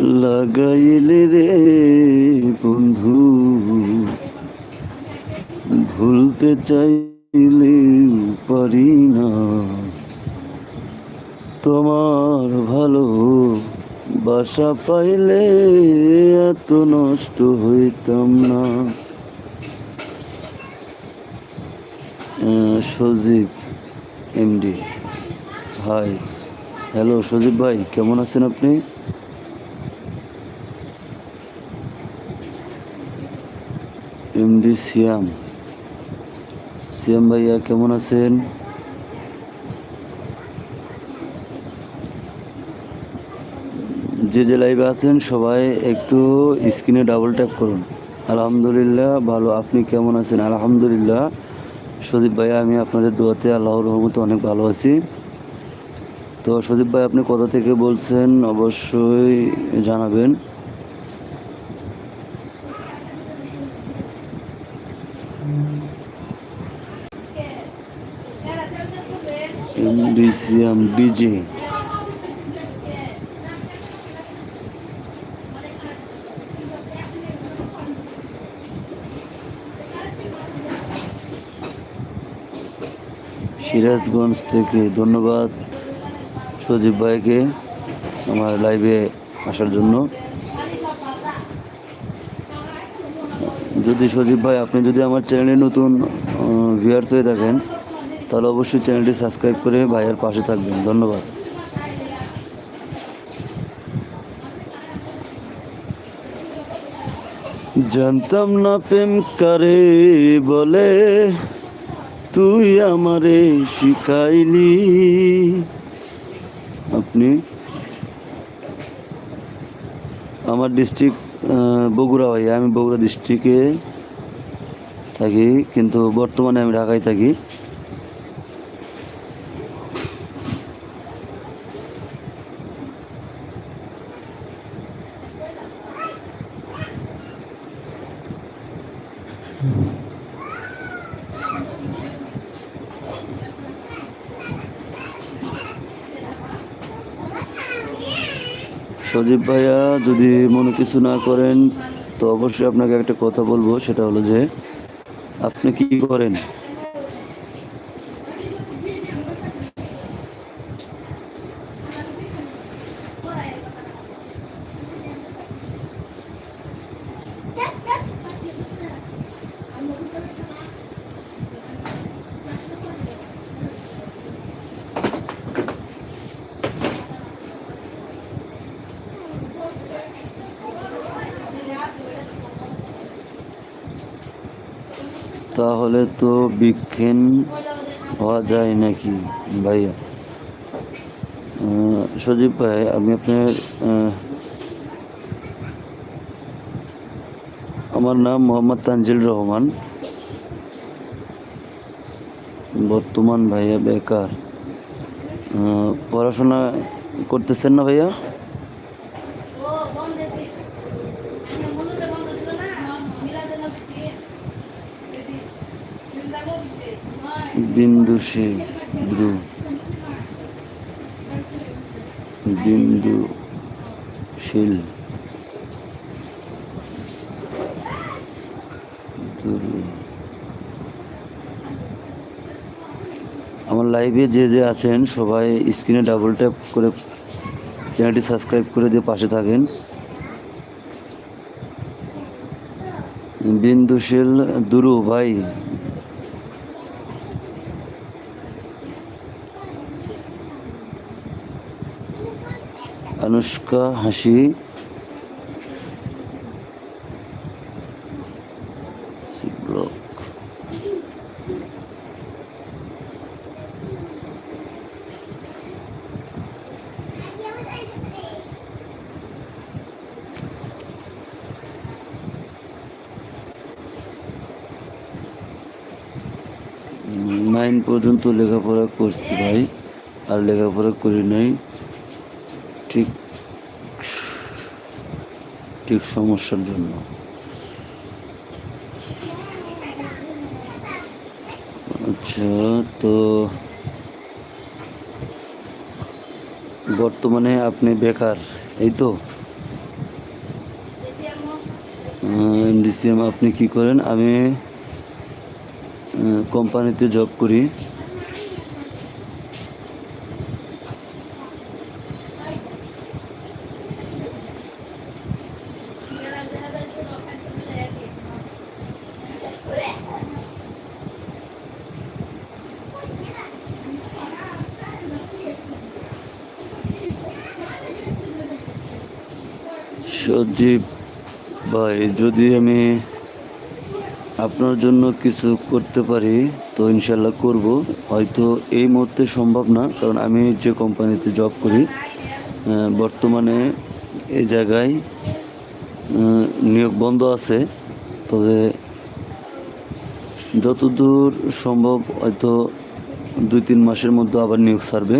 লাগাইলে রে বন্ধু, ভুলতে চাইলে পারি না। তোমার ভালো বাসা পাইলে এত নষ্ট হইতাম না। Sajib MD hi hello Sajib ভাই, কেমন আছেন আপনি? এমডি সিয়াম সিয়াম ভাইয়া কেমন আছেন যে যে লাইভে আছেন, সবাই একটু স্ক্রিনে ডাবল ট্যাপ করুন। আলহামদুলিল্লাহ, ভালো। আপনি কেমন আছেন? আলহামদুলিল্লাহ। সদীপ ভাইয়া, আমি আপনাদের দোয়াতে আল্লাহর রহমতে অনেক ভালো আছি। তো সদীপ ভাই, আপনি কোথা থেকে বলছেন? অবশ্যই জানাবেন। এমডিসিএম ডিজে সিরাজগঞ্জ থেকে ধন্যবাদ সজীব ভাইকে আমার লাইভে আসার জন্য। যদি সজীব ভাই, আপনি যদি আমার চ্যানেলে নতুন ভিউয়ার্স হয়ে থাকেন তাহলে অবশ্যই চ্যানেলটি সাবস্ক্রাইব করে ভাইয়ের পাশে থাকবেন। ধন্যবাদ। জানতাম না প্রেম কারে বলে, তুই আমারে শিখাইলি। আপনি আমার ডিস্ট্রিক্ট বগুড়া ভাইয়া, আমি বগুড়া ডিস্ট্রিক্টে থাকি, কিন্তু বর্তমানে আমি ঢাকায় থাকি। সজীব ভাইয়া, যদি মনে কিছু না করেন, তো অবশ্যই আপনাকে একটা কথা বলব, সেটা হলো যে, আপনি কি করেন তাহলে তো বিক্ষেন হওয়া যায় নাকি? ভাইয়া। সজীব ভাই, আমি আপনার আমার নাম মোহাম্মদ তানজিল রহমান। বর্তমান ভাইয়া বেকার। পড়াশোনা করতেছেন না ভাইয়া? বিন্দু সে ধ্রুব। বিন্দু শীল। আমার লাইভে যে যে আছেন, সবাই স্ক্রিনে ডাবল ট্যাপ করে চ্যানেলটি সাবস্ক্রাইব করে দিয়ে পাশে থাকেন। বিন্দুশীল দুরু ভাই অনুষ্কা হাসি। নাইন পর্যন্ত লেখাপড়া করছি ভাই আর লেখাপড়া করি নাই। ঠিক ঠিক সমস্যার জন্য। আচ্ছা তো বর্তমানে আপনি বেকার, এই তো? এনডিসিএম আপনি কি করেন? আমি কোম্পানিতে জব করি। সজীব ভাই, যদি আমি আপনার জন্য কিছু করতে পারি, তো ইনশাল্লাহ করব। হয়তো এই মুহূর্তে সম্ভব না, কারণ আমি যে কোম্পানিতে জব করি বর্তমানে এই জায়গায় নিয়োগ বন্ধ আছে। তবে যতদূর সম্ভব হয়তো দুই তিন মাসের মধ্যে আবার নিয়োগ ছাড়বে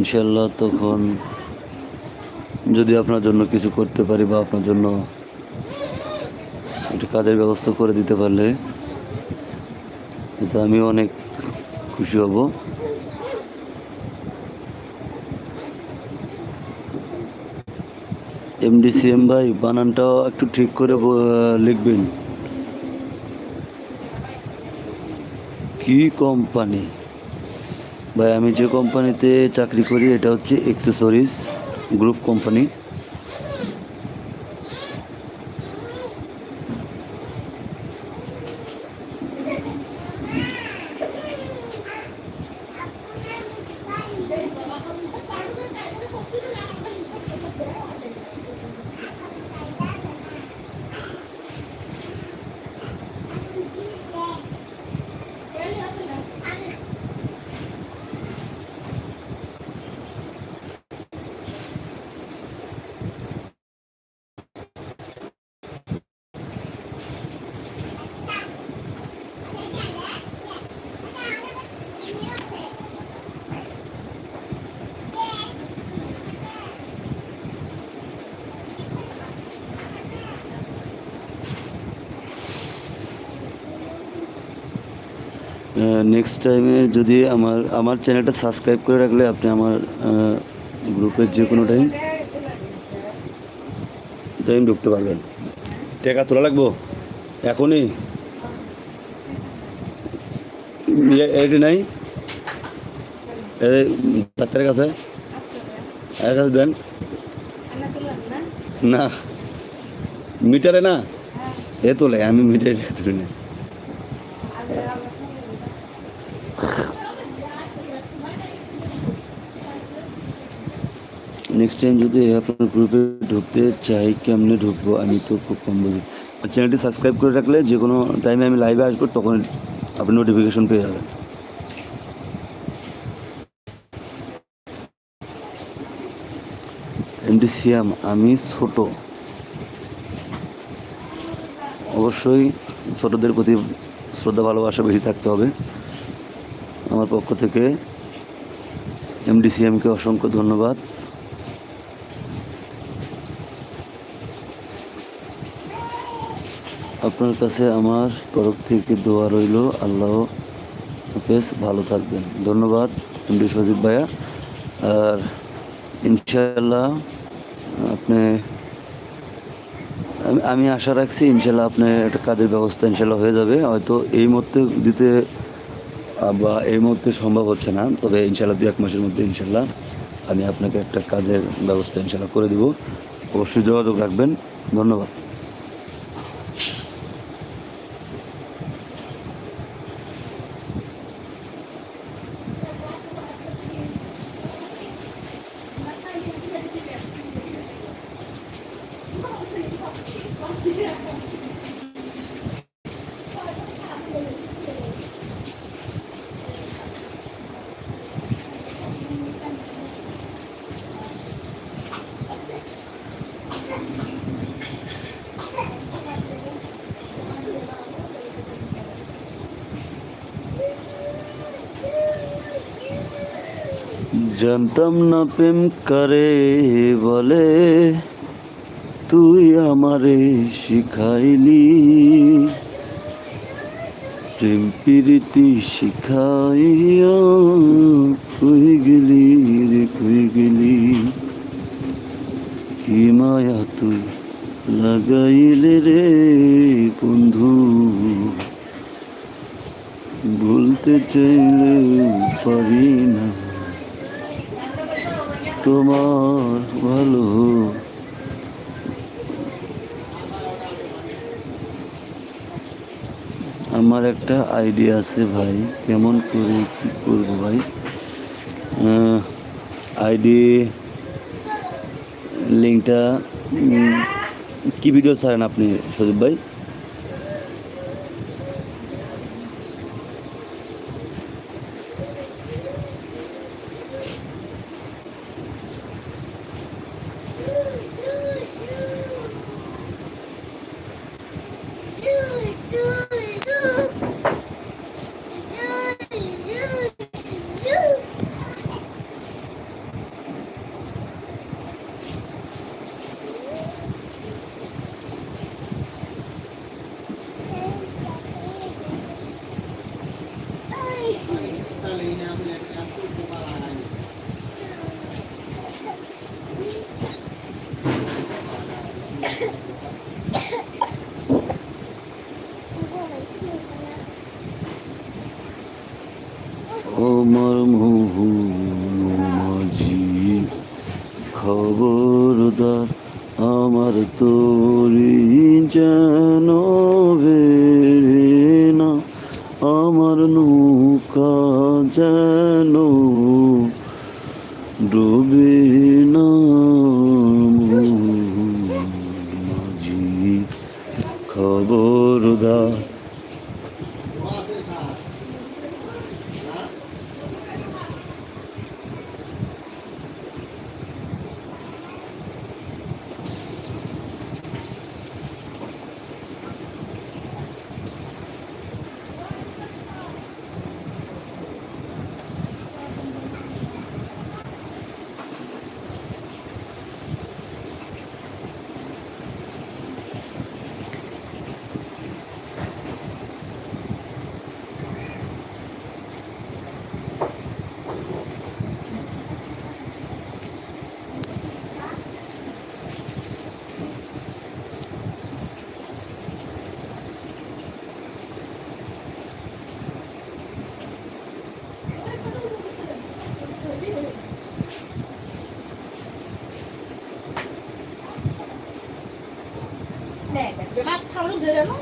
ইনশাল্লাহ তখন যদি আপনার জন্য কিছু করতে পারি বা আপনার জন্য একটা কাজের ব্যবস্থা করে দিতে পারলে, এতে আমি অনেক খুশি হব। এমডিসিএম ভাই, বানানটাও একটু ঠিক করে লিখবেন। কি কোম্পানি? ভাই আমি যে কোম্পানিতে চাকরি করি এটা হচ্ছে এক্সেসরিজ গ্রুপ কোম্পানি নেক্সট টাইমে যদি আমার আমার চ্যানেলটা সাবস্ক্রাইব করে রাখলে আপনি আমার গ্রুপের যে কোনো টাইম টাইম ঢুকতে পারবেন। টাকা তোলা লাগবো? এখনই? এটি নাই? ডাক্তারের কাছে? এর কাছে দেন। না। মিটারে না? এ তোলে আমি মিটারে তুলি না। নেক্সট টাইম যদি আপনার গ্রুপে ঢুকতে চাই, কেমনে ঢুকবো? আমি তো খুব কম বুঝি। চ্যানেলটি সাবস্ক্রাইব করে রাখলে যে কোনো টাইমে আমি লাইভে আসব, তখন আপনি নোটিফিকেশন পেয়ে যাবেন। এমডি সিয়াম আমি ছোট। অবশ্যই ছোটদের প্রতি শ্রদ্ধা, ভালোবাসা বেশি থাকতে হবে। আমার পক্ষ থেকে এমডি এমডিসিএমকে অসংখ্য ধন্যবাদ। আপনার কাছে আমার তরফ থেকে দোয়া রইল। আল্লাহ হাফেজ, ভালো থাকবেন। ধন্যবাদ, এমডি সজীব ভাইয়া। আর ইনশাল্লাহ আপনি, আমি আশা রাখছি ইনশাল্লাহ আপনার একটা কাজের ব্যবস্থা ইনশাল্লাহ হয়ে যাবে। হয়তো এই মুহূর্তে দিতে, বা এই মুহূর্তে সম্ভব হচ্ছে না। তবে ইনশাল্লাহ দু এক মাসের মধ্যে ইনশাল্লাহ আমি আপনাকে একটা কাজের ব্যবস্থা ইনশাল্লাহ করে দিব। অবশ্যই যোগাযোগ রাখবেন। ধন্যবাদ। জানতাম না প্রেম করে বলে, তুই আমারে শিখাইলি। প্রেম প্রীতি শিখাইয়া তুই গেলি রে তুই গেলি। কি মায়া তুই লাগাইলে রে বন্ধু। বলতে চাইলে পারি না। তোমার ভালো। আমার একটা আইডিয়া আছে ভাই, কেমন করে কি করব ভাই? আইডি লিঙ্কটা কি ভিডিও ছাড়েন আপনি সদীপ ভাই? God. de la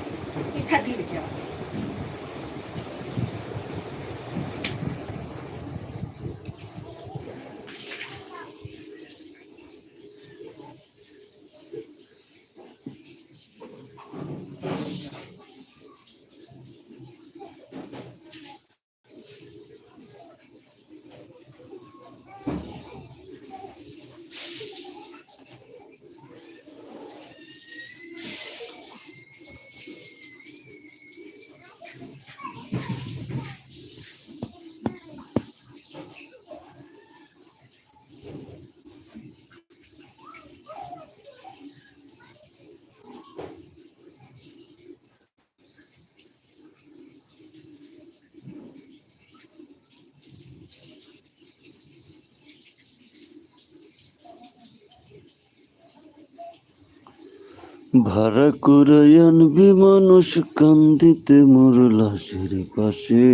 ভাড়া করে আনবি মানুষ কান্দিতে মোর লাশের পাশে।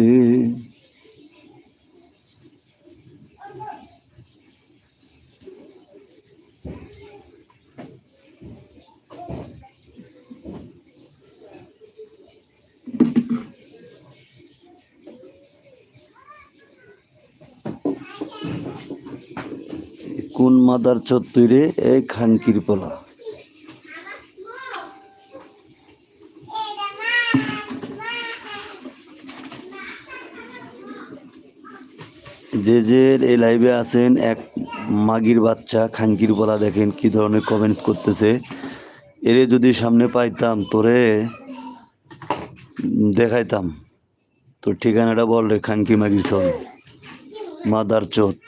কোন মাদার চত্বরে? এই খানকির পোলা। যে যে এই লাইভে আছেন, এক মাগির বাচ্চা, খানকির বলা দেখেন কি ধরনের কমেন্টস করতেছে। এরে যদি সামনে পাইতাম, তোরে দেখাইতাম। তোর ঠিকানাটা বল রে, খানকি মাগির চল মাদার চোত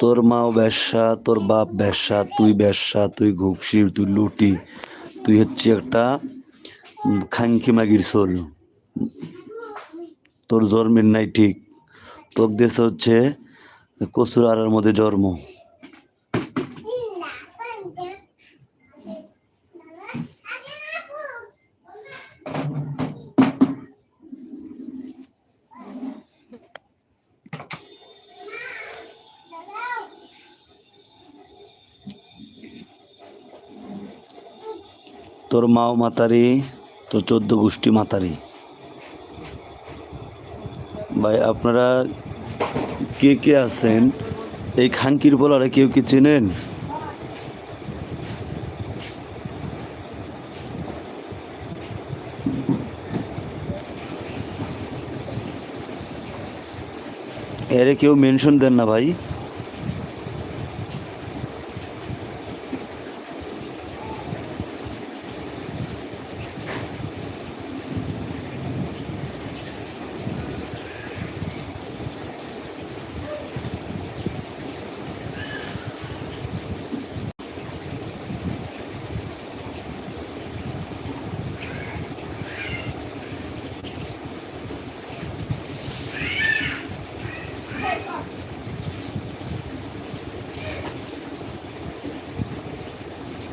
তোর মাও ব্যবসা, তোর বাপ ব্যবসা, তুই ব্যবসা, তুই ঘুষি তুই লুটি, তুই হচ্ছে একটা খাংখি মাগির সোল তোর জন্মের নাই ঠিক। তোর দেশ হচ্ছে কচুর আড়ার মধ্যে জন্ম। তোর মাও মাতারি, তোর চোদ্দ গোষ্ঠী মাতারি। ভাই, আপনারা কে কে আছেন? এই খানকির বলারে কেউ কি চেনেন? এরে কেউ মেনশন দেন না ভাই।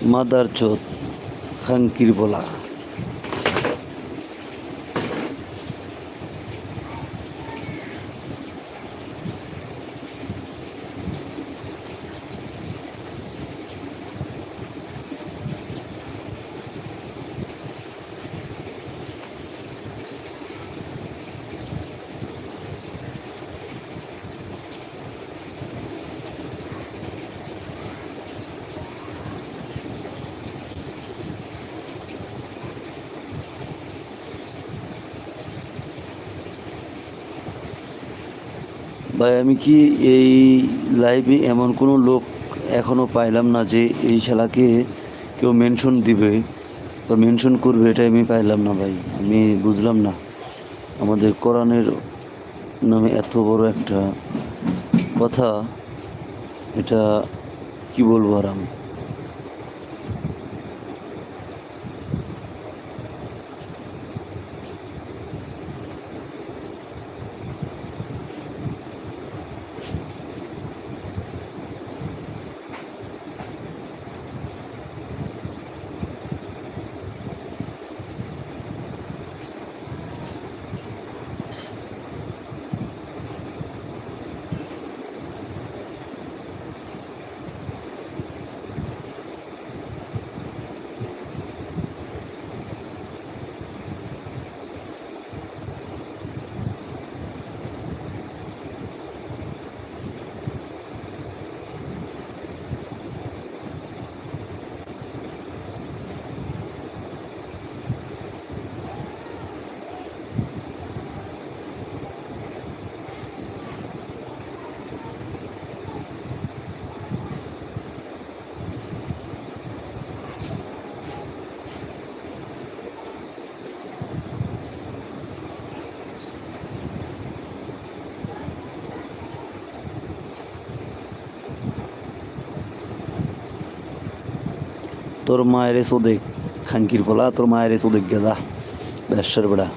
মাদার চোদ খাঙ্কির বলা ভাই আমি কি এই লাইভে এমন কোনো লোক এখনও পাইলাম না যে এই শালাকে কেউ মেনশন দিবে বা মেনশন করবে? এটা আমি পাইলাম না ভাই। আমি বুঝলাম না। আমাদের কোরআনের নামে এত বড় একটা কথা, এটা কি বলব আর আমি? তোর মায়ের এসো খাঙ্কির পোলা তোর মায়ের এসো দেখ গেদা ব্যবসার বেড়া।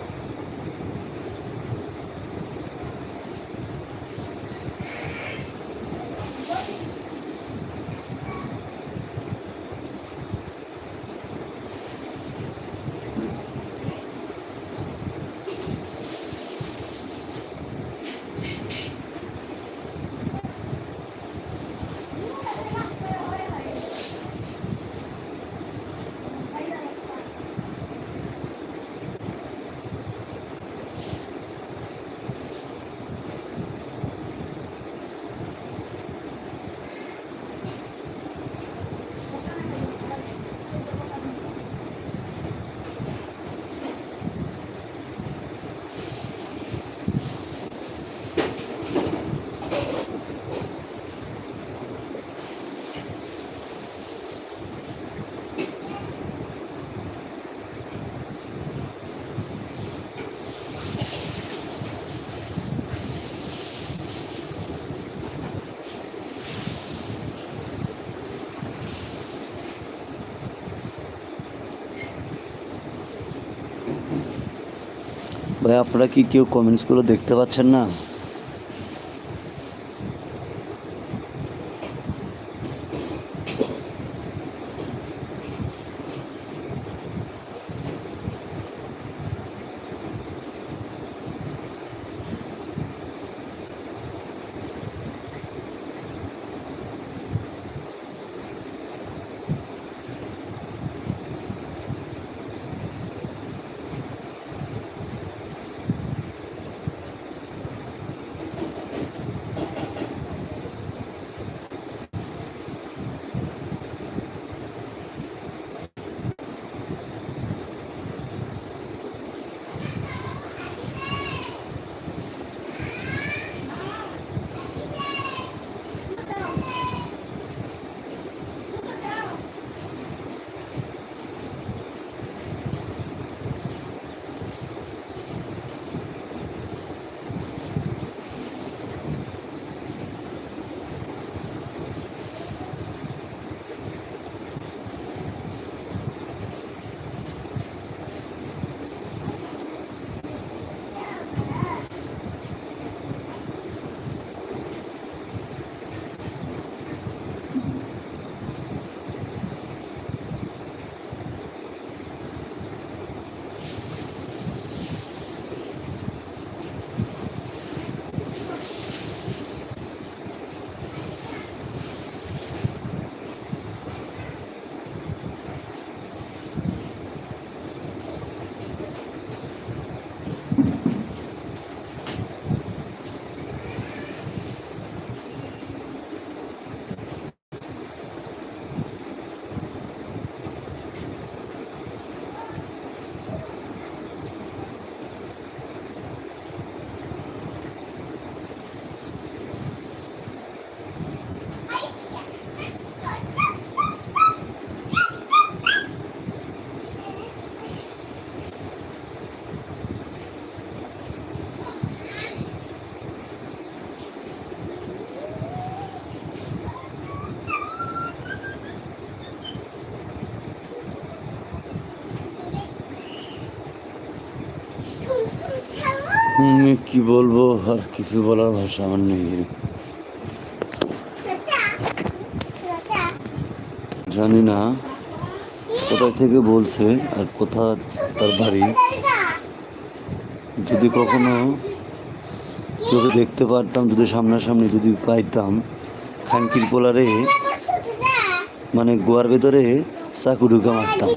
ভাই আপনারা কি কেউ কমেন্টসগুলো দেখতে পাচ্ছেন না? কি বলব? আর কিছু বলার ভাষা আমার নেই। জানি না কোথায় থেকে বলছে আর কোথা তার বাড়ি। যদি কখনো যদি দেখতে পারতাম, যদি সামনাসামনি যদি পাইতাম, খানকির পোলারে মানে গোয়ার ভেতরে চাকু ঢুকা মারতাম।